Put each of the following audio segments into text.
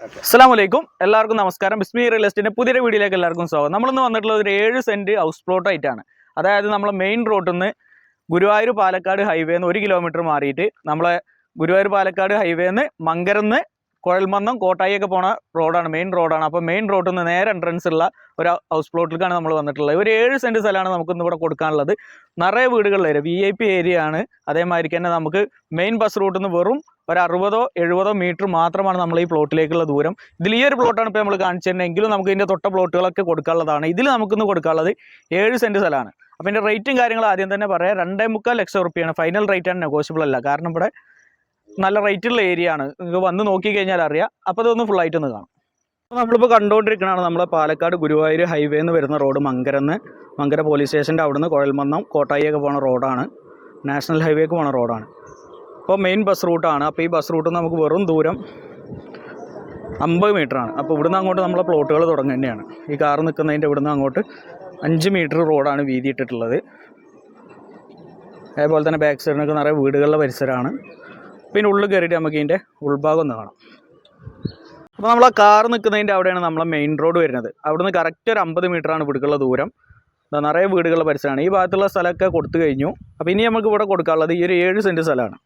അസ്സാം വലൈക്കും എല്ലാവർക്കും നമസ്കാരം. ബിസ്മി റിയൽ എസ്റ്റേറ്റിന്റെ പുതിയ വീഡിയോയിലേക്ക് എല്ലാവർക്കും സ്വാഗതം. നമ്മളിന്ന് വന്നിട്ടുള്ള ഒരു ഏഴ് സെന്റ് ഹൗസ് പ്ലോട്ട് ആയിട്ടാണ് അതായത് നമ്മളെ മെയിൻ റോഡിൽ നിന്ന് ഗുരുവായൂർ പാലക്കാട് ഹൈവേന്ന് ഒരു കിലോമീറ്റർ മാറിയിട്ട് നമ്മളെ ഗുരുവായൂർ പാലക്കാട് ഹൈവേന്ന് മങ്കരന്ന് കുഴൽമന്നം കോട്ടായിയൊക്കെ പോണ റോഡാണ് മെയിൻ റോഡാണ്. അപ്പോൾ മെയിൻ റോഡിൽ നിന്ന് നേരെ എൻട്രൻസ് ഉള്ള ഒരു ഹൗസ് പ്ലോട്ടിലേക്കാണ് നമ്മൾ വന്നിട്ടുള്ളത്. ഒരു ഏഴ് സെന്റ് സ്ഥലമാണ് നമുക്കിന്ന് ഇവിടെ കൊടുക്കാനുള്ളത്. നിറയെ വീടുകളിൽ വരും വി ഐ പി ഏരിയ ആണ്. അതേമാതിരി തന്നെ നമുക്ക് മെയിൻ ബസ് റൂട്ടിൽ നിന്ന് വെറും ഒരു അറുപതോ എഴുപതോ മീറ്റർ മാത്രമാണ് നമ്മൾ ഈ പ്ലോട്ടിലേക്കുള്ള ദൂരം. ഇതിൽ ഈ ഒരു പ്ലോട്ടാണ് ഇപ്പോൾ നമ്മൾ കാണിച്ചിരുന്നത് എങ്കിലും നമുക്ക് ഇതിന്റെ തൊട്ട പ്ലോട്ടുകളൊക്കെ കൊടുക്കാനുള്ളതാണ്. ഇതിൽ നമുക്കിന്ന് കൊടുക്കാനുള്ളത് ഏഴ് സെന്റ് സ്ഥലമാണ് അപ്പോൾ ഇതിന്റെ റേറ്റും കാര്യങ്ങളും ആദ്യം തന്നെ പറയാം. രണ്ടേ മുക്കാൽ ലക്ഷം റുപ്യാണ് ഫൈനൽ റേറ്റ് ആണ് നെഗോഷ്യബിൾ അല്ല. കാരണം ഇവിടെ നല്ല റേറ്റുള്ള ഏരിയ ആണ്. നിങ്ങൾക്ക് വന്ന് നോക്കി കഴിഞ്ഞാൽ അറിയാം. അപ്പോൾ അതൊന്ന് ഫുൾ ആയിട്ട് ഒന്ന് കാണാം. നമ്മളിപ്പോൾ കണ്ടുകൊണ്ടിരിക്കുന്നതാണ് നമ്മളെ പാലക്കാട് ഗുരുവായൂർ ഹൈവേ എന്ന് വരുന്ന റോഡ് മങ്കരന്ന് മങ്കര പോലീസ് സ്റ്റേഷന്റെ അവിടുന്ന് കുഴൽമന്നം കോട്ടായിയൊക്കെ പോണ റോഡാണ് നാഷണൽ ഹൈവേക്ക് പോണ റോഡാണ് അപ്പോൾ മെയിൻ ബസ് റൂട്ടാണ് അപ്പോൾ ഈ ബസ് റൂട്ടിൽ നമുക്ക് വെറും ദൂരം അമ്പത് ആണ്. അപ്പോൾ ഇവിടുന്ന് അങ്ങോട്ട് നമ്മളെ പ്ലോട്ടുകൾ തുടങ്ങേണ്ടതാണ് ഈ കാർ നിൽക്കുന്നതിന്റെ ഇവിടുന്ന് അങ്ങോട്ട് അഞ്ച് മീറ്റർ റോഡാണ് വീതി ഇട്ടിട്ടുള്ളത് അതേപോലെ തന്നെ ബാക്ക് സൈഡിനൊക്കെ നിറയെ വീടുകളുടെ പരിസരമാണ്. പിന്നെ ഉള്ളിൽ കയറിയിട്ട് നമുക്ക് ഇതിന്റെ ഉൾഭാഗം ഒന്ന് കാണാം. അപ്പോൾ നമ്മൾ ആ കാർ നിൽക്കുന്നതിന്റെ അവിടെയാണ് നമ്മളെ മെയിൻ റോഡ് വരുന്നത്. അവിടുന്ന് കറക്റ്റ് ഒരു അമ്പത് ആണ് ഇവിടേക്കുള്ള ദൂരം. നിറയെ വീടുകളുടെ പരിസരമാണ്. ഈ ഭാഗത്തുള്ള സ്ഥലമൊക്കെ കൊടുത്തു കഴിഞ്ഞു. അപ്പോൾ ഇനി നമുക്ക് ഇവിടെ കൊടുക്കാനുള്ളത് ഈ ഒരു ഏഴ് സെന്റ് സ്ഥലമാണ്.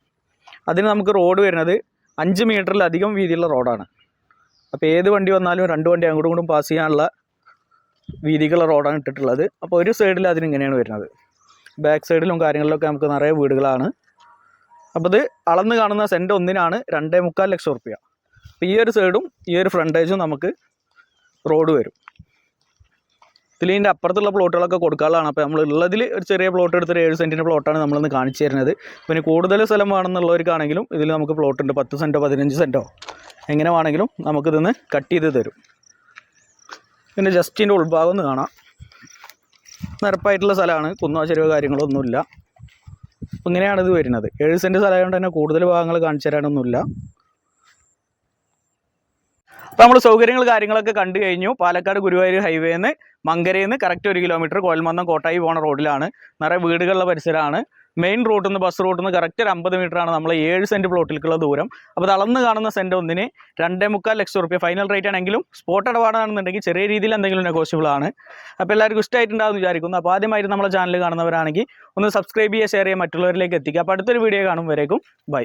അതിന് നമുക്ക് റോഡ് വരുന്നത് അഞ്ച് മീറ്ററിലധികം വീതിയുള്ള റോഡാണ് അപ്പോൾ ഏത് വണ്ടി വന്നാലും രണ്ട് വണ്ടി അങ്ങോട്ടും ഇങ്ങോട്ടും പാസ് ചെയ്യാനുള്ള വീതിക്കുള്ള റോഡാണ് ഇട്ടിട്ടുള്ളത്. അപ്പോൾ ഒരു സൈഡിൽ അതിന് ഇങ്ങനെയാണ് വരുന്നത്. ബാക്ക് സൈഡിലും കാര്യങ്ങളിലൊക്കെ നമുക്ക് നിറയെ വീടുകളാണ് അപ്പോൾ ഇത് അളന്ന് കാണുന്ന സെന്റ് ഒന്നിനാണ് രണ്ടേ മുക്കാൽ ലക്ഷം റുപ്യ അപ്പോൾ ഈ ഒരു സൈഡും ഈ ഒരു ഫ്രണ്ടേജും നമുക്ക് റോഡ് വരും. ഇതിലിന്റെ അപ്പുറത്തുള്ള പ്ലോട്ടുകളൊക്കെ കൊടുക്കാനുള്ളതാണ്. അപ്പോൾ നമ്മൾ ഉള്ളതിൽ ഒരു ചെറിയ പ്ലോട്ട് എടുത്തൊരു ഏഴ് സെന്റിന്റെ പ്ലോട്ടാണ് നമ്മളിന്ന് കാണിച്ചു തരുന്നത്. പിന്നെ കൂടുതൽ സ്ഥലം വേണമെന്നുള്ളവർക്കാണെങ്കിലും ഇതിൽ നമുക്ക് പ്ലോട്ട് ഉണ്ട്. പത്ത് സെന്റോ പതിനഞ്ച് സെന്റോ എങ്ങനെ വേണമെങ്കിലും നമുക്കിതൊന്ന് കട്ട് ചെയ്ത് തരും. പിന്നെ ജസ്റ്റിന്റെ ഉൾഭാഗം ഒന്ന് കാണാം. നിരപ്പായിട്ടുള്ള സ്ഥലമാണ്. കുന്നോ ചെരുവോ കാര്യങ്ങളോ ഒന്നുമില്ല അപ്പോൾ ഇങ്ങനെയാണ് ഇത് വരുന്നത്. ഏഴ് സെന്റ് സ്ഥലമായതുകൊണ്ട് തന്നെ കൂടുതൽ ഭാഗങ്ങൾ കാണിച്ചു തരാനൊന്നുമില്ല. അപ്പോൾ നമ്മൾ സൗകര്യങ്ങൾ കാര്യങ്ങളൊക്കെ കണ്ടു കഴിഞ്ഞു. പാലക്കാട് ഗുരുവായൂർ ഹൈവേന്ന് മങ്കരയിൽ നിന്ന് കറക്റ്റ് ഒരു കിലോമീറ്റർ കോയൽമന്നം കോട്ടായി പോണ റോഡിലാണ്. നിറയെ വീടുകളുടെ പരിസരമാണ്. മെയിൻ റൂട്ടിൽ നിന്ന് ബസ് റൂട്ടിൽ നിന്ന് കറക്റ്റ് ഒരു അമ്പത് ആണ് നമ്മൾ ഏഴ് സെന്റ് പ്ലോട്ടിലേക്കുള്ള ദൂരം. അപ്പോൾ അത് അളന്ന് കാണുന്ന സെന്റ് ഒന്നിന് രണ്ടേ മുക്കാൽ ലക്ഷം റുപ്യ ഫൈനൽ റേറ്റ് ആണെങ്കിലും സ്പോട്ട് ഇടപാടാണെന്നുണ്ടെങ്കിൽ ചെറിയ രീതിയിൽ എന്തെങ്കിലും നെഗോഷ്യബിൾ ആണ്. അപ്പോൾ എല്ലാവർക്കും ഇഷ്ടമായിട്ടുണ്ടാകും വിചാരിക്കുന്നു. അപ്പോൾ ആദ്യമായിട്ട് നമ്മളെ ചാനൽ കാണുന്നവരാണെങ്കിൽ ഒന്ന് സബ്സ്ക്രൈബ് ചെയ്യുക ഷെയർ ചെയ്യുക മറ്റുള്ളവരിലേക്ക് എത്തിക്കുക. അപ്പോൾ അടുത്തൊരു വീഡിയോ കാണും. ബൈ